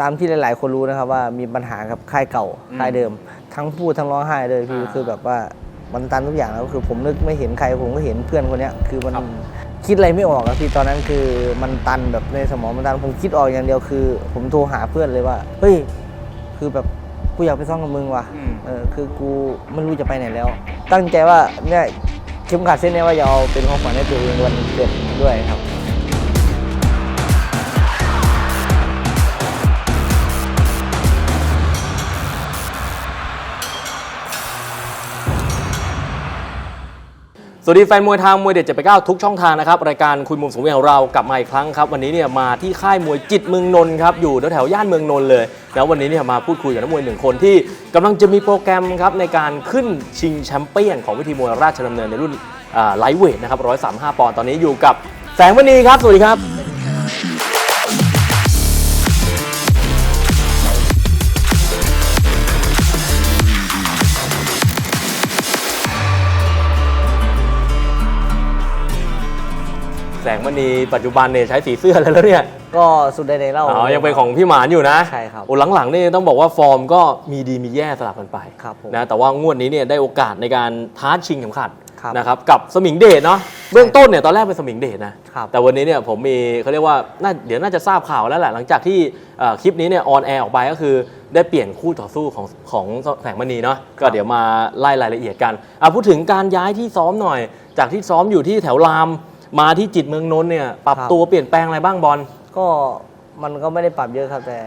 ตามที่หลาย ๆ คนรู้นะครับว่ามีปัญหากับค่ายเก่าอืมค่ายเดิม ทั้งพูดทั้งร้องไห้เลยพี่อ่าคือแบบว่ามันตันทุกอย่างแล้วคือผมนึกไม่เห็นใครผมก็เห็นเพื่อนคนเนี้ยคือมันครับคิดอะไรไม่ออกอะพี่ตอนนั้นคือมันตันแบบในสมองมันตันผมคิดออกอย่างเดียวคือ ผมโทรหาเพื่อนเลยว่าเฮ้ยคือแบบกูอยากไปซ่องกับมึงว่ะอืมเออคือกูไม่รู้จะไปไหนแล้ว ตั้งใจว่าเนี่ยเข็มขัดเส้นเนี้ว่าจะเอาเป็นของขวัญให้ตัวเองวันเกิดด้วยครับ วัสดีแฟนมวยทางมวยเด็ดจะไปก้าวทุกช่องทางนะครับ รายการคุยมุมสูงเวียงของเรากลับมาอีกครั้งครับ วันนี้เนี่ยมาที่ค่ายมวยจิตเมืองนนท์ครับ อยู่แถวๆย่านเมืองนนท์เลยแล้ววันนี้เนี่ยมาพูดคุยกับนักมวยหนึ่งคนที่กำลังจะมีโปรแกรมครับในการขึ้นชิงแชมเปี้ยนของวิธีมวยราชดำเนินในรุ่นไลท์เวทนะครับ135ปอนด์ตอนนี้อยู่กับแสงมณีครับสวัสดีครับ ณีปัจจุบันเนี่ยใช้สีเสื้ออะไรแล้วเนี่ยก็สุดใดในเล่า อ๋อยังเป็นของพี่หมานอยู่นะใช่ครับโอ้หลังๆนี่ต้องบอกว่าฟอร์มก็มีดีมีแย่สลับกันไปครับผม นะแต่ว่างวดนี้เนี่ยได้โอกาสในการท้าชิงเข็มขัดครับนะครับกับสมิงเดชเนาะเบื้องต้นเนี่ยตอนแรกเป็นสมิงเดชนะครับ แต่วันนี้เนี่ยผมมีเขาเรียกว่าน่าเดี๋ยวน่าจะทราบข่าวแล้วแหละหลังจากที่เอ่อคลิปนี้เนี่ยออนแอร์ออกไปก็คือได้เปลี่ยนคู่ต่อสู้ของของแสงมณีเนาะก็เดี๋ยวมาไล่รายละเอียดกันอะพูดถึงการย้ายที่ซ้อมหน่อย จากที่ซ้อมอยู่ที่แถวราม มาที่จิตรเมืองนนท์เนี่ยปรับครับ ตัวเปลี่ยนแปลงอะไรบ้างบอล ก็มันก็ไม่ได้ปรับเยอะครับ แต่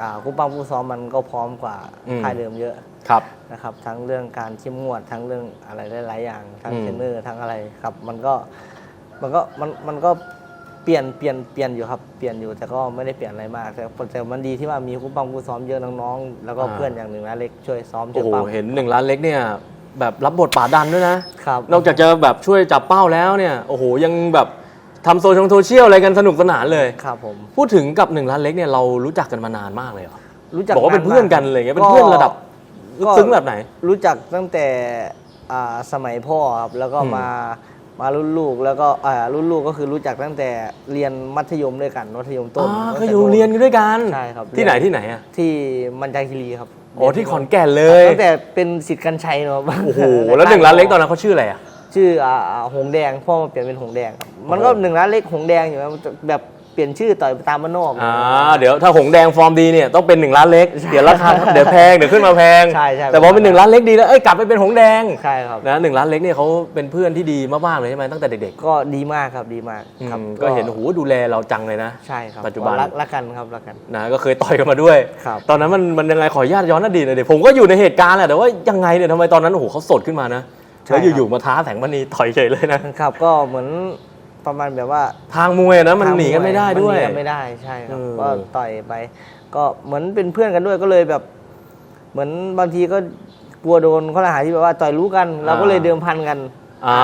อ่าคู่ปั้มคู่ซ้อมมันก็พร้อมกว่าอืม ค่ายเดิมเยอะครับ นะครับ ทั้งเรื่องการเข้มงวดทั้งเรื่องอะไรหลายๆอย่างทั้งอืม เทรนเนอร์ทั้งอะไรครับ มันก็มันก็มันมันก็เปลี่ยนเปลี่ยนเปลี่ยนอยู่ครับเปลี่ยนอยู่แต่ก็ไม่ได้เปลี่ยนอะไรมากแต่แต่มันดีที่ว่ามีคู่ปั้มคู่ซ้อมเยอะน้องๆแล้วก็เพื่อนอย่างหนึ่งนะเล็กช่วยซ้อมช่โอ้วยโหปั้ม เห็นหนึ่งล้านเล็กเนี่ย แบบรับบทป่าดันด้วยนะ ครับ นอกจากจะแบบช่วยจับเป้าแล้วเนี่ย โอ้โห ยังแบบทำโซเชียลโซเชียลอะไรกันสนุกสนานเลย ครับผม พูดถึงกับหนึ่งล้านเล็กเนี่ยเรารู้จักกันมานานมากเลยเหรอรู้จักบอกว่าเป็นเพื่อนกันเลยไงเป็นเพื่อนระดับลึกซึ้งแบบไหน รู้จักตั้งแต่อ่าสมัยพ่อครับ แล้วก็อืมมา มารุ่นลูก แล้วก็อ่ารุ่นลูกก็คือรู้จักตั้งแต่เรียนมัธยมด้วยกัน มัธยมต้นอ่าตั้งก็แต่อยู่เรียนกันด้วยกัน ใช่ครับที่ไหนที่ไหนอะ ที่มันจาคีรีครับ โอ้ที่ขอนแก่นเลยตั้งแต่เป็นสิทธิ์กันชัยเนาะโอ้โหแล้วหนึ่งล้านเล็กตอนนั้นเขาชื่ออะไรอะชื่ออ่าอ่าหงแดงพ่อมาเปลี่ยนเป็นหงแดงครับมันก็โอ้โหหนึ่งล้านเล็กหงแดงอยู่นะแบบเปลี่ยนชื่อต่อยไปตามบ้านนอกอ่าเดี๋ยวถ้าหงแดงฟอร์มดีเนี่ยต้องเป็นหนึ่งล้านเล็กเดี๋ยวราคาเดี๋ยวแพงเดี๋ยวขึ้นมาแพงใช่ใช่แต่พอเป็นหนึ่งล้านเล็กดีแล้วเอ้ยกลับไปเป็นหงแดงใช่ครับนะหนึ่งล้านเล็กเนี่ยเขาเป็นเพื่อนที่ดีมากๆเลยใช่ไหมตั้งแต่เด็กก็ดีมากครับดีมากๆครับอืมก็เห็นโอ้โหดูแลเราจังเลยนะใช่ครับปัจจุบันรักรักกันครับรักกันนะก็เคยต่อยกันมาด้วยครับตอนนั้นมันมันยังไงขออนุญาตย้อนอดีตหน่อยดิผมก็อยู่ในเหตุการณ์แหละแต่ว่ายังไงเนี่ยทำไมตอนนั้นโอ้โหเขาสดขึ้นมานะใช่แล้วครับอยู่ๆมาท้าแสงมณีต่อยเฉยเลยนะครับก็เหมือน ประมาณแบบว่าทางมวยนะมันหนีกันไม่ได้ด้วยมันหนีกันไม่ได้ใช่ครับเออก็ต่อยไป ก็เหมือนเป็นเพื่อนกันด้วยก็เลยแบบ เหมือนบางทีก็กลัวโดนข้อหาที่แบบว่าต่อยรู้กัน เราก็เลยเดิมพันกันอ่า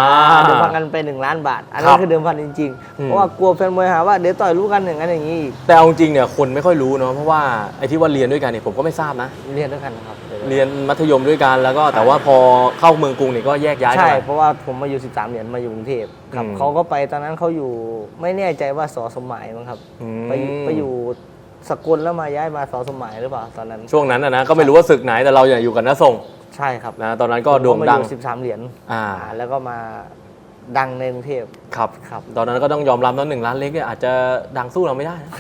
เดิมพันกันไปหนึ่งล้านบาท อันคนี้รับคือเดิมพันจริงอืๆมเพราะว่ากลัวแฟนมวยหาว่าเดี๋ยวต่อยรู้กันอย่างนั้นอย่างนี้อีกแต่เอาจริงเนี่ยคนไม่ค่อยรู้เนาะเพราะว่าไอ้ที่ว่าเรียนด้วยกันเนี่ยผมก็ไม่ทราบนะ เรียนด้วยกันนะครับ เรียนมัธยมด้วยกันแล้วก็แต่ว่าพอเข้าเมืองกรุงเนี่ยก็แยกย้ายกัใช่นไปเพราะว่าผมมาอยู่ 13 เหรียญมาอยู่กรุงเทพครับอืมเขาก็ไปตอนนั้นเขาอยู่ไม่แน่ใจว่าสอสมหมายมั้งครับ อืม ไปอยู่ไปอยู่สกลแล้วมาย้ายมาสอสมหมายหรือเปล่าตอนนั้นช่วงนั้นนะนะก็ไม่รู้ว่าศึกไหนแต่เราอย่าอยู่กันนะส่งใช่ครับนะตอนนั้นก็โด่งผมมาดังอยู่13 เหรียญอ่า อ่าแล้วก็มาดังในกรุงเทพ ครับ ครับ ตอนนั้นก็ต้องยอมรับนะหนึ่งล้านเล็กเนี่ยอาจจะดังสู้เราไม่ได้นะ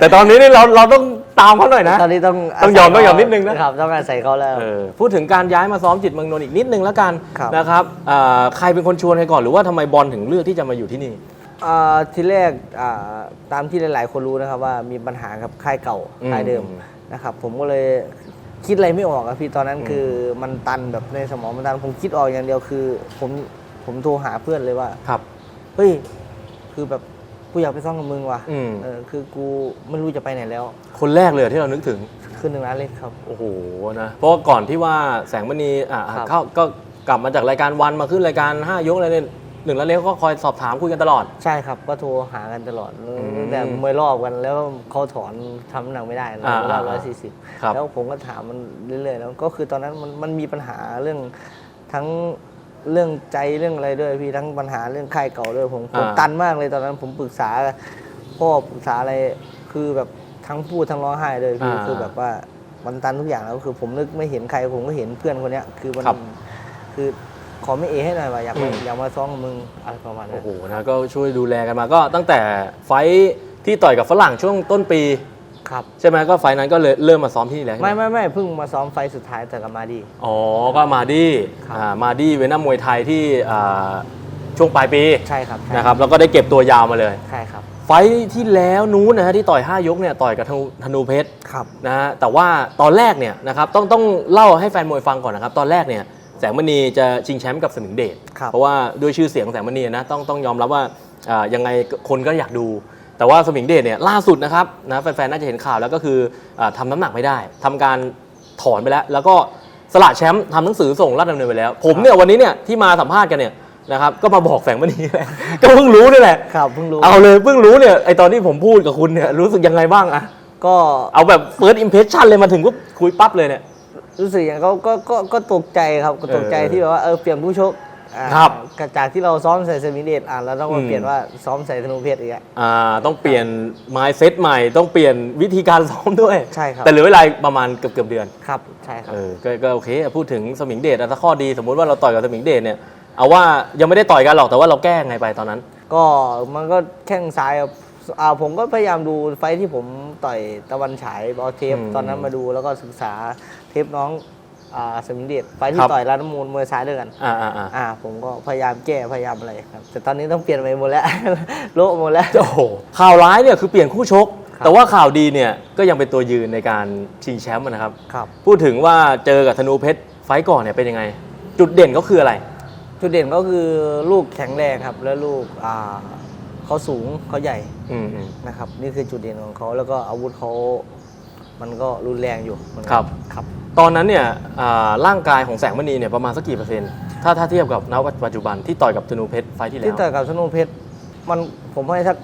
แต่ตอนนี้นี่เราเราต้อง ตามเขาหน่อยนะ ตอนนี้ต้องต้องยอมาศัต้องยอมนิดนึงนะ ครับต้องอาศัยเขาแล้ว เออพูดถึงการย้ายมาซ้อมจิตเมืองนนท์อีกนิดนึงแล้วกันครับ นะครับอ่าใครเป็นคนชวนใครก่อนหรือว่าทำไมบอลถึงเลือกที่จะมาอยู่ที่นี่อ่าทีแรกอ่าตามที่หลาย ๆ คนรู้นะครับว่ามีปัญหากับค่ายเก่าอืมค่ายเดิมนะครับ ผมก็เลยคิดอะไรไม่ออกอะพี่ตอนนั้นอืมคือมันตันแบบในสมองมันตันผมคิดออกอย่างเดียวคือ ผมผมโทรหาเพื่อนเลยว่า ครับ เฮ้ย คือแบบ กูอยากไปซ่องกับมึงว่ะอืม เออคือกูไม่รู้จะไปไหนแล้ว คนแรกเลยที่เรานึกถึง คือหนึ่งล้านเล็กครับ โอ้โหนะ เพราะว่าก่อนที่ว่าแสงมณีอ่าครับ เข้าก็กลับมาจากรายการวันมาขึ้นรายการ 5 ยกอะไรเนี่ยหนึ่งล้านเล็กก็คอยสอบถามคุยกันตลอด ใช่ครับ ก็โทรหากันตลอดมตั้งแต่มวยรอบกันแล้วเขาถอนทำหนังไม่ได้นะอ่าร้อยอ่าร้อยสี่สิบครับแล้วผมก็ถามมันเรื่อยๆแล้วก็คือตอนนั้นมันมันมีปัญหาเรื่องทั้ง เรื่องใจเรื่องอะไรด้วยพี่ทั้งปัญหาเรื่องค่ายเก่าด้วยผมผมตันมากเลยตอนนั้นผมปรึกษาพ่อปรึกษาอะไรคือแบบทั้งพูดทั้งร้องไห้เลยคืออ่าคือแบบว่ามันตันทุกอย่างแล้วคือ ผมนึกไม่เห็นใครผมก็เห็นเพื่อนคนเนี้ย คือมันครับคือขอไม่เอให้หน่อยว่าอยากมาอืม อยากมาซ้อมกับมึงอะไรประมาณนั้โอ้น โหนะก็ช่วยดูแลกันมาก็ตั้งแต่ไฟท์ที่ต่อยกับฝรั่งช่วงต้นปี ครับใช่ไหมก็ไฟท์นั้นก็เลยเริ่มมาซ้อมที่นี่แล้วใช่หไม่ไม่ไม่เพิ่งมาซ้อมไฟล์สุดท้ายแต่กับมาดี อ๋อก็มาดี้ครับอ่ามาดี้เวียดนามมวยไทยที่อ่าช่วงปลายปีใช่ครับใช่นะครับแล้วก็ได้เก็บตัวยาวมาเลย ใช่ครับไฟท์ที่แล้วนู้นนะฮะที่ต่อย 5 ยกเนี่ยต่อยกับธนูธนูเพชร ครับ นะฮะแต่ว่าตอนแรกเนี่ยนะครับต้องต้องเล่าให้แฟนมวยฟังก่อนนะครับ ตอนแรกเนี่ยแสงมณีจะชิงแชมป์กับสมิงเดชครับเพราะว่าด้วยชื่อเสียงของแสงมณีนะต้องต้องยอมรับว่าอ่ายังไงคนก็อยากดู แต่ว่าสมิงเดชเนี่ยล่าสุดนะครับนะแฟนๆน่าจะเห็นข่าวแล้วก็คืออาทำน้ำหนักไม่ได้ทำการถอนไปแล้ว แล้วก็สละแชมป์ทำหนังสือส่งราชดำเนินไปแล้ว ผมเนี่ยวันนี้เนี่ยที่มาสัมภาษณ์กันเนี่ยนะครับก็มาบอกแสงมณีแหละก็เพิ่งรู้นี่แหละครับเพิ่งรู้เอาเลยเพิ่งรู้เนี่ยไอตอนที่ผมพูดกับคุณเนี่ยรู้สึกยังไงบ้างอะก็เอาแบบ first impression เลยมาถึงก็คุยปั๊บเลยเนี่ยรู้สึกอย่างก็ก็ก็ก็ตกใจครับก็ตกใจเออที่แบบว่าเออเปลี่ยนผู้ชกอ่า ครับจากที่เราซ้อมใส่เซมิเดตอ่านแล้วต้องมาอืมเปลี่ยนว่าซ้อมใส่ธนูเพชรอีกอะอ่าต้องเปลี่ยน mindset ใหม่ต้องเปลี่ยนวิธีการซ้อมด้วยใช่ครับแต่เหลือเวลาประมาณเกือบเกือบๆเดือนครับใช่ครับเออก็ก็โอเคพูดถึงสมิงเดชอะถ้าข้อดีสมมุติว่าเราต่อยกับสมิงเดชเนี่ยเอาว่ายังไม่ได้ต่อยกันหรอกแต่ว่าเราแก้ไงไปตอนนั้น ก็มันก็แข้งซ้ายครับอ่าผมก็พยายามดูไฟท์ที่ผมต่อยตะวันฉายเอาเทปอืมตอนนั้นมาดูแล้วก็ศึกษาเทปน้องอ่า สมิงเดชไฟท์คที่รับ ต่อยร้านน้ำมูลมวยซ้ายด้วยกัน อ่าอ่าอ่าอ่า ผมก็พยายามแก้พยายามอะไรครับ แต่ตอนนี้ต้องเปลี่ยนไปหมดแล้ว โละหมดแล้ว โอ้โหข่าวร้ายเนี่ยคือเปลี่ยนคู่ชก ครับ แต่ว่าข่าวดีเนี่ยก็ยังเป็นตัวยืนในการชิงแชมป์นะครับ ครับ พูดถึงว่าเจอกับธนูเพชรไฟต์ก่อนเนี่ยเป็นยังไง จุดเด่นก็คืออะไร จุดเด่นก็คือลูกแข็งแรงครับ แล้วลูกอ่าเขาสูงเขาใหญ่อืมอืม นะครับ นี่คือจุดเด่นของเขาแล้วก็อาวุธเขามันก็รุนแรงอยู่เหมือนกันครับ ครับ ตอนนั้นเนี่ยอ่าร่างกายของแสงมณีเนี่ยประมาณสักกี่เปอร์เซ็นต์ถ้าถ้าเทียบกับณปัจจุบันที่ต่อยกับธนูเพชรไฟต์ที่แล้ที่ว ต่อยกับธนูเพชรมันผมให้สัก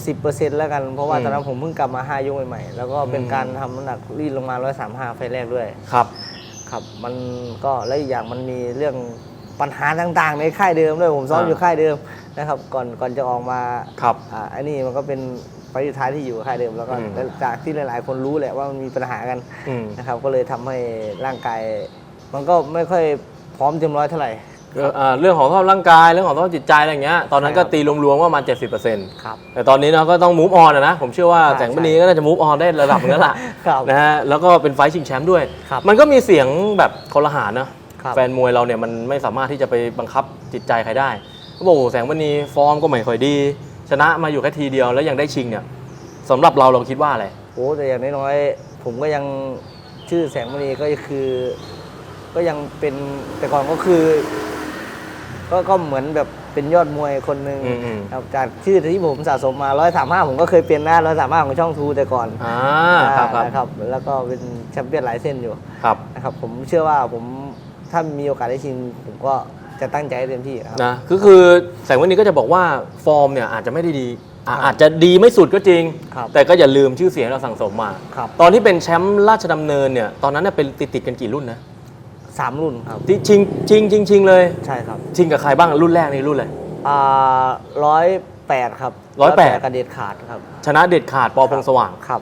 70%แล้วกัน เพราะว่าอืมตอนนั้นผมเพิ่งกลับมาห้ายกใหม่ๆแล้วก็เป็นอืม การทำน้ำหนักรีดลงมา135ไฟล์แรกด้วย ครับ ครับมันก็และอีกอย่างมันมีเรื่องปัญหาต่างๆ ในค่ายเดิมด้วยผมซ้อมอ่า อยู่ค่ายเดิมนะครับ ก่อนก่อนจะออกมาครับ อ่าอันนี้มันก็เป็น ไฟล์สุดท้ายที่อยู่ค่ายเดิมแล้วก็อืมจากที่หลาย ๆ คนรู้แหละว่ามันมีปัญหากันอืม นะครับ ก็เลยทำให้ร่างกาย มันก็ไม่ค่อยพร้อมเต็มร้อยเท่าไหร่ เอ่ออ่าเรื่องของสภาพร่างกายเรื่องของสภาพจิตใจอะไรอย่างเงี้ยตอนนั้นก็ใช่ครับ ตีรวมๆว่าประมาณ70%ครับ แต่ตอนนี้เนาะก็ต้องมูฟออนนะผมเชื่อว่าใช่แสงมณีก็น่าจะมูฟออนได้ระดับนึงแล้วล่ะครับนะฮะแล้วก็เป็นไฟท์ชิงแชมป์ด้วย ครับมันก็มีเสียงแบบคนละหานะ ครับแฟนมวยเราเนี่ยมันไม่สามารถที่จะไปบังคับจิตใจใครได้เขาบอกโอ้โหแสงมณีฟอร์มก็ไม่ค่อยดี ชนะมาอยู่แค่ทีเดียวแล้วยังได้ชิงเนี่ยสำหรับเราเราคิดว่าอะไร โอ้แต่อย่างน้อยๆผมก็ยังชื่อแสงมณีก็คือ ก็ยังเป็นแต่ก่อนก็คือ ก็ก็เหมือนแบบเป็นยอดมวยคนหนึ่งอืมอืมครับจากชื่อที่ผมสะสมมาร้อยสามห้าผมก็เคยเป็นนะร้อยสามห้าของช่องทูแต่ก่อนอ่าครับครับนะครับ แล้วก็เป็นแชมเปี้ยนหลายเส้นอยู่ครับ นะครับผมเชื่อว่าผมถ้ามีโอกาสได้ชิงผมก็ จะตั้งใจให้เต็มที่ครับ นะก็คือแสงมณีก็จะบอกว่าฟอร์มเนี่ยอาจจะไม่ได้ดีอะครับอาจจะดีไม่สุดก็จริง ครับแต่ก็อย่าลืมชื่อเสียงเราสั่งสมมา ครับ ตอนที่เป็นแชมป์ราชดำเนินเนี่ยตอนนั้นเนี่ยเป็นติดติดๆกันกี่รุ่นนะสามรุ่นครับ ที่ชิงชิงชิงชิงเลยใช่ครับชิงกับใครบ้างรุ่นแรกนี่รุ่นอะไรอ่าร้อยแปดครับ108 กระเด็ดขาดครับชนะเด็ดขาดปอพงสว่าง ครับ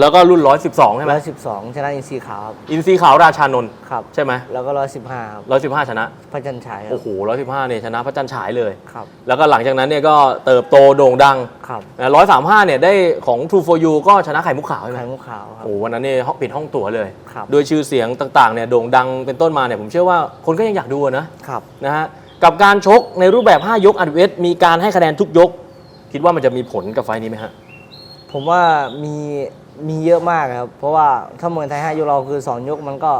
แล้วก็รุ่น 112 ใช่ไหมร้อยสิบสองชนะอินทรีขาวครับอินซีขาวราชานนท์ครับ ใช่ไหมแล้วก็ร้อยสิบห้าครับ115 ชนะ พระจันทร์ฉายครัโอ้โห115เนี่ยชนะพระจันทร์ฉายเลย ครับแล้วก็หลังจากนั้นเนี่ยก็เติบโตโด่งดังครับนะ135เนี่ยได้ของ True for You ก็ชนะไข่มุกขาวใช่ไหมไข่มุกขาวครับ โอ้โหวันนั้นเนี่ยปิดห้องตั๋วเลย ครับด้วยชื่อเสียงต่างๆเนี่ยโด่งดังเป็นต้นมาเนี่ยผมเชื่อว่าคนก็ยังอยากดูอะนะ ครับ นะฮะกับการชกในรูปแบบ 5 ยกอัดเวทมีการให้คะแนนทุกยก คิดว่ามันจะมีผลกับไฟล์นี้ไหมฮะ ผมว่ามี มีเยอะมากครับ เพราะว่าถ้าเมืองไทยห้ายกเราคือสองยกมันก็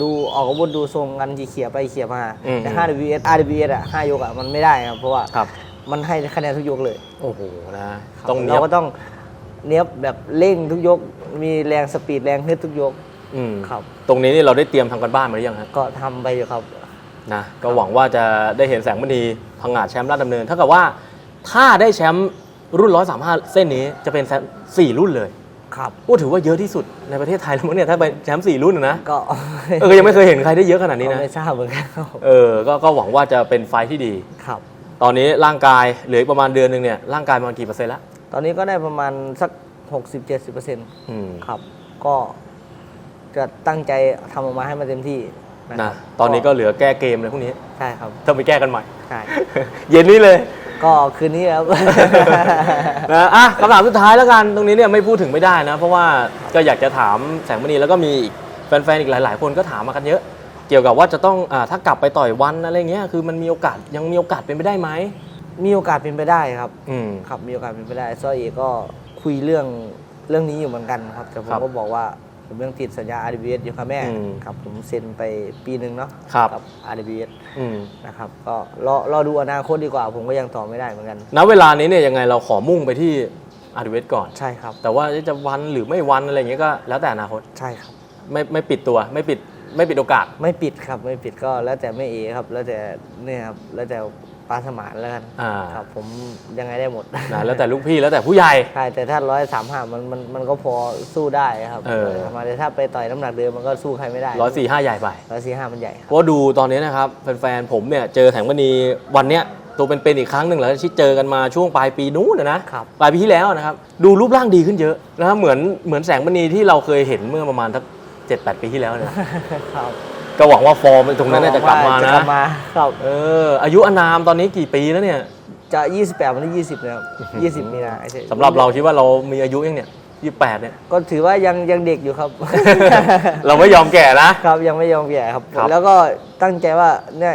ดูออกอาวุธดูทรงกันขี่เขี่ยไปเขี่ยมา อืม แต่5 WS RWS อะห้ายกอะมันไม่ได้ครับ เพราะว่าครับมันให้คะแนนทุกยกเลย โอ้โหนะครับต้องเนี้เรายบก็ต้องเนี้ยบแบบเร่งทุกยก มีแรงสปีดแรงฮึดทุกยกอืมครับ ตรงนี้นี่เราได้เตรียมทำกันบ้านมาหรือยังฮะก็ทำไปอยู่ครับ นะก็หวังว่าจะได้เห็นแสงมณีพังงาดแชมป์ราชดำเนินเท่ากับว่าถ้าได้แชมป์ รุ่น 135 เส้นนี้จะเป็นแชมป์สี่รุ่นเลยครับก็ถือว่าเยอะที่สุดในประเทศไทยแล้วมั้งเนี่ยถ้าเป็นแชมป์สี่รุ่นนะนะ ก็เออยังไม่เคยเห็นใครได้เยอะขนาดนี้นะไม่ทราบเหมือนกันครับเออก็ก็หวังว่าจะเป็นไฟท์ที่ดีครับ ตอนนี้ร่างกายเหลืออีกประมาณเดือนหนึ่งเนี่ยร่างกายประมาณกี่เปอร์เซ็นต์ละตอนนี้ก็ได้ประมาณสัก 60 70เปอร์เซ็นต์อืมครับ ก็จะตั้งใจทำออกมาให้มันเต็มที่นะคนะรับตอนนี้ก็เหลือแก้เกมเลยพวกนี้ใช่ครับต้องไปแก้กันใหม่ใช่เย็นนี้เลย ก็คืนนี้ครับ นะอะคำถามสุดท้ายแล้วกันตรงนี้เนี่ยไม่พูดถึงไม่ได้นะ เพราะว่าก็อยากจะถามแสงมณีแล้วก็มีอีกแฟนๆอีกหลาย ๆ คนก็ถามมากันเยอะ เกี่ยวกับว่าจะต้องอ่าถ้ากลับไปต่อยวันอะไรเงี้ยคือมันมีโอกาสยังมีโอกาสเป็นไปได้ไหมมีโอกาสเป็นไปได้ครับ อืม ครับมีโอกาสเป็นไปได้ซ้อยเอกก็คุยเรื่องเรื่องนี้อยู่เหมือนกันครับ แต่ผมครับ ก็บอกว่า ผมยังติดสัญญา RBS อยู่ครับแม่อืมครับผมเซ็นไปปีหนึ่งเนาะครับ กับ RBS อืมนะครับก็รอรอดูอนาคตดีกว่า ผมก็ยังตอบไม่ได้เหมือนกัน ณเวลานี้เนี่ยยังไงเราขอมุ่งไปที่อาร์เวสก่อน ใช่ครับ แต่ว่าจะวันหรือไม่วันอะไรเงี้ยก็แล้วแต่อนาคตใช่ครับ ไม่ไม่ปิดตัวไม่ปิดไม่ปิดโอกาส ไม่ปิดครับไม่ปิดก็แล้วแต่ไม่เอครับ แล้วแต่เนี่ยครับแล้วแต่ ปลาสมานแล้วกันอ่าครับผมยังไงได้หมดนะแล้วแต่ลูกพี่แล้วแต่ผู้ใหญ่ ใช่แต่ถ้าร้อยสามห้ามันมันมันก็พอสู้ได้ครับเออ มาแต่ถ้าไปต่อยน้ำหนักเดิมมันก็สู้ใครไม่ได้ร้อยสี่ห้าใหญ่ไป ร้อยสี่ห้ามันใหญ่คเพรับราะว่าดูตอนนี้นะครับแฟนๆผมเนี่ยเจอแสงมณีวันเนี้ยตัวเป็นๆอีกครั้งหนึ่งแล้วที่เจอกันมาช่วงปลายปีนู้นนะนะครับ ปลายปีที่แล้วนะครับดูรูปร่างดีขึ้นเยอะนะครับเหมือนเหมือนแสงมณีที่เราเคยเห็นเมื่อประมาณสักเจ็ดแปดปีที่แล้วเนี่ย ครับ ก็หวังว่าฟอร์มตรงนั้นน่าจะกลับมาจะนะกลับมาครับเออ อายุอานามตอนนี้กี่ปีแล้วเนี่ยจะ 28 วันที่20นะครับ20 มีนาไอ้เจ๊สำหรับเราคิดว่าเรามีอายุยังเนี่ยยี่แปดเนี่ย ก็ถือว่ายังยังเด็กอยู่ครับ เราไม่ยอมแก่นะ ครับยังไม่ยอมแก่ครับ ครับ แล้วก็ตั้งใจว่าเนี่ย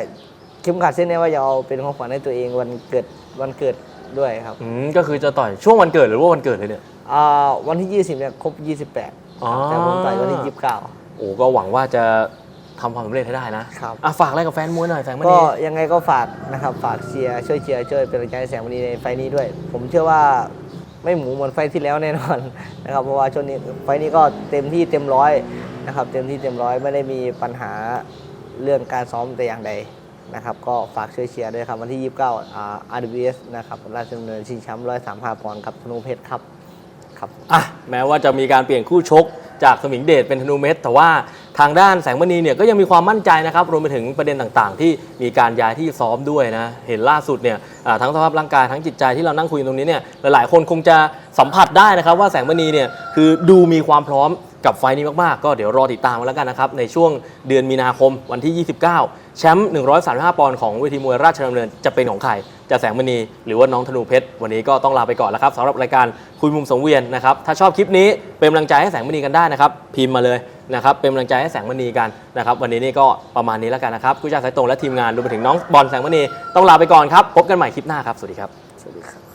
เข็มขัดเส้นเนี้ว่าจะเอาเป็นของขวัญให้ตัวเองวันเกิดวันเกิดด้วยครับอืมก็คือจะต่อยช่วงวันเกิดหรือว่าวันเกิดเลยเนี่ย อ่าวันที่ 20เนี่ยครบ 28อ๋อ แต่ผมต่อยวันที่ 29 โอ้ก็หวังว่าจะ ทำความสำเร็จให้ได้นะครับ อะฝากอะไรกับแฟนมวยหน่อยแสงมณีก็ยังไงก็ฝากนะครับฝากเชียร์ช่วยเชียร์ช่วยเป็นกำลังใจให้แสงมณีในไฟล์นี้ด้วย ผมเชื่อว่าไม่หมูเหมือนไฟล์ที่แล้วแน่นอน นะครับเพราะว่าช่วงนี้ไฟล์นี้ก็เต็มที่เต็มร้อยนะครับ เต็มที่เต็มร้อยไม่ได้มีปัญหาเรื่องการซ้อมแต่อย่างใดนะครับ ก็ฝากช่วยเชียร์ด้วยครับวันที่ 29อ่า RWS นะครับราชดำเนินชิงแชมป์135ปอนด์กับธนูเพชรครับครับ อะแม้ว่าจะมีการเปลี่ยนคู่ชกจากสมิงเดชเป็นธนูเม็ดแต่ว่า ทางด้านแสงมณีเนี่ยก็ยังมีความมั่นใจนะครับรวมไปถึงประเด็นต่างๆ ที่มีการย้ายที่ซ้อมด้วยนะเห็นล่าสุดเนี่ยทั้งสภาพร่างกายทั้งจิตใจที่เรานั่งคุยตรงนี้เนี่ยหลายๆ คนคงจะสัมผัสได้นะครับ ว่าแสงมณีเนี่ยคือดูมีความพร้อมกับไฟนี้มากๆ ก็เดี๋ยวรอติดตามกันแล้วกันนะครับ ในช่วงเดือนมีนาคมวันที่ 29 แชมป์ 135 ปอนด์ของเวทีมวยราชดำเนินจะเป็นของใคร จะแสงมณีหรือว่าน้องธนูเพชร วันนี้ก็ต้องลาไปก่อนแล้วครับสำหรับรายการคุยมุมสังเวียนนะครับ ถ้าชอบคลิปนี้เป็นกำลังใจให้แสงมณีกันได้นะครับ พิมพ์มาเลย นะครับเป็นกำลังใจให้แสงมณีกันนะครับวันนี้นี่ก็ประมาณนี้แล้วกันนะครับกุณชาสายตรงและทีมงานรวมไปถึงน้องบอลแสงมณีต้องลาไปก่อนครับพบกันใหม่คลิปหน้าครับสวัสดีครับ สวัสดีครับ